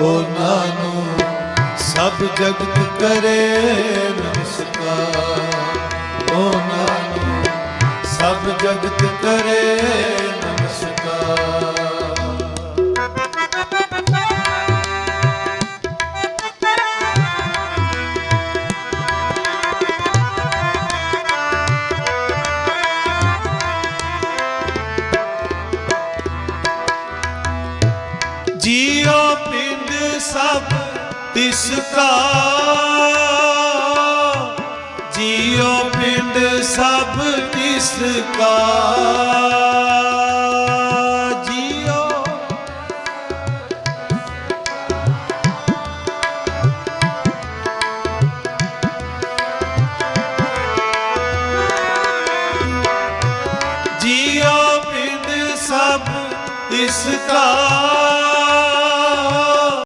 ਉਹਨਾਂ ਨੂੰ ਸਭ ਜਗਤ ਕਰੇ ਨਮਸਕਾਰ। ਉਹਨਾਂ ਨੂੰ ਸਭ ਜਗਤ ਕਰੇ ਜੀਓ ਪਿੰਡ ਸਭ ਤਿਸ ਕਾ ਜੀਓ ਪਿੰਡ ਸਭ ਤਿਸ ਕਾ ਜੀਓ। ਜੀਓ ਪਿੰਡ ਸਭ ਇਸ ਕਾ